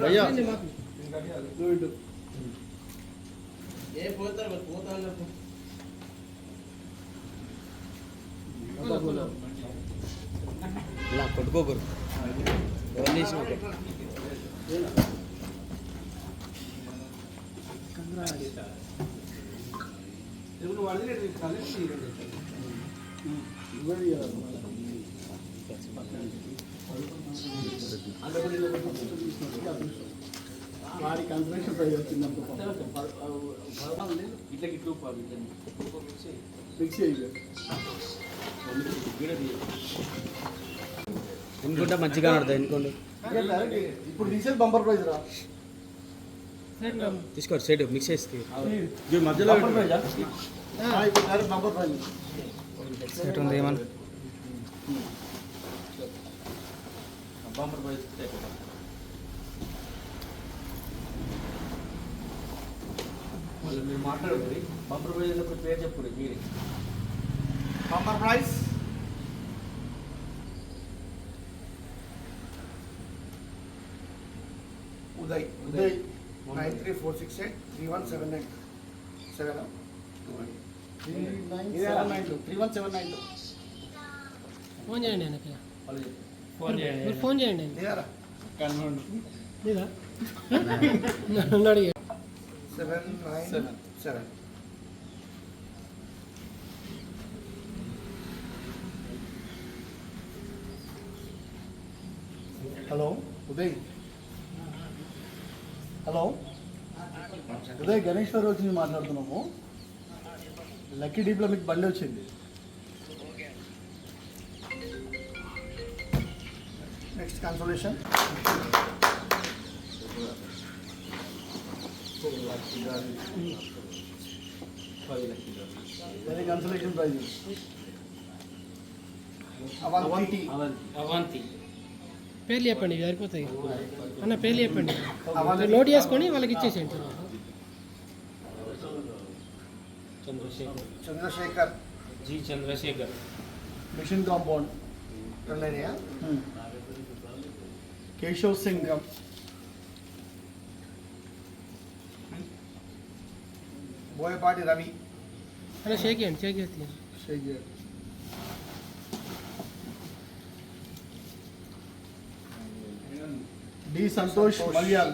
భయ్యా. ఏ పోతారు పోతాను కొట్టుకోకరు వారి కన్సల్టేషన్ ప్రైజ్ వచ్చింది ఇట్లా ఇట్లు ఫిక్స్ చేయాలి ఎన్నుకుంటే మంచిగా ఆడతాయి ఎన్నుకోండి. ఇప్పుడు డీజిల్ బంపర్ ప్రైజ్ రా. తీసుకోండి సైడ్ మిక్స్ చేస్తే మధ్యలో బంపర్ ప్రైజ్ ఇప్పుడు డైరెక్ట్ బంపర్ ప్రైజ్ సెట్ ఉంది ఏమన్నా బంపర్ ప్రైజ్ వాళ్ళు మీరు మాట్లాడకూడదు బంపర్ ప్రైజ్ ఒక పేరు చెప్పుడు మీరే bumper prize Uday Uday nine three four six eight three one seven nine seven? Three nine seven nine two three one seven nine two. Phone చేయండి ఆయనకి. ఫోన్ చేయండి. ఫోన్ చేయండి seven nine. Seven. Hello Uday. Hello. Uday Ganeshwar వచ్చి మాట్లాడుతున్నాము. Lucky డీప్లో మీకు బండి వచ్చింది. నెక్స్ట్ లక్షలు very consolation prize Avanti Avanti పేర్లు చెప్పండి సరిపోతాయి అన్న పేర్లు చెప్పండి. నోట్ చేసుకొని వాళ్ళకి ఇచ్చేసేయండి. Chandrashekar Chandrashekar G Chandrashekar mission compound రెండైనయా Keshav Singh Boyapati Ravi అన్న షేక్ చేయండి షేక్ చేసి షేక్ చేయండి. D Santosh Malyal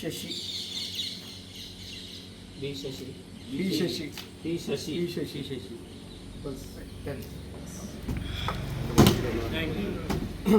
Shashi. B Shashi. B Shashi. B Shashi. B Shashi Shashi. बस थैंक यू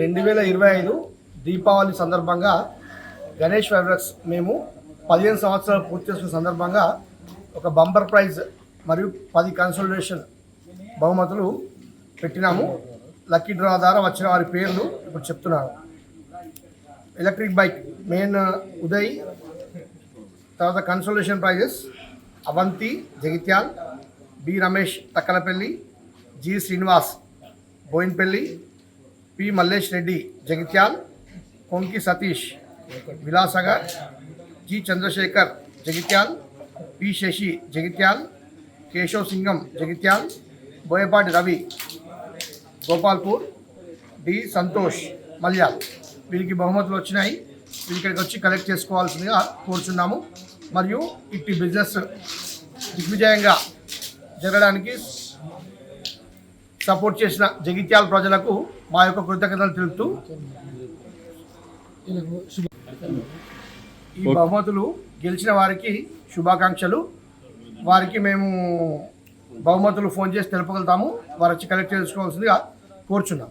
రెండు వేల ఇరవై ఐదు దీపావళి సందర్భంగా గణేష్ ఫైబ్రక్స్ మేము పదిహేను సంవత్సరాలు పూర్తి చేసిన సందర్భంగా ఒక బంపర్ ప్రైజ్ మరియు పది కన్సల్టేషన్ బహుమతులు పెట్టినాము. లక్కీ డ్రా ద్వారా వచ్చిన వారి పేర్లు ఇప్పుడు చెప్తున్నాను. ఎలక్ట్రిక్ బైక్ మెయిన్ ఉదయ్ తర్వాత consultation prizes Avanti Jagtial B Ramesh Takkallapalli G Srinivas Boinpally P Mallesh Reddy Jagtial Konki Satish Vilasagar G Chandrashekar Jagtial P Sashi Jagtial Keshav Singam Jagtial Boyapati Ravi Gopalpur D Santosh Malyal వీరికి బహుమతులు వచ్చినాయి వీరి ఇక్కడికి వచ్చి collect చేసుకోవాల్సిందిగా కోరుచున్నాము మరియు ఇట్టి బిజినెస్ దిగ్విజయంగా జరగడానికి సపోర్ట్ చేసిన జగిత్యాల ప్రజలకు మా యొక్క కృతజ్ఞతలు తెలుపుతూ ఈ బహుమతులు గెలిచిన వారికి శుభాకాంక్షలు. వారికి మేము బహుమతులు ఫోన్ చేసి తెలుపగలుగుతాము. వారు వచ్చి కలెక్ట్ చేసుకోవాల్సిందిగా కోరుచున్నాం.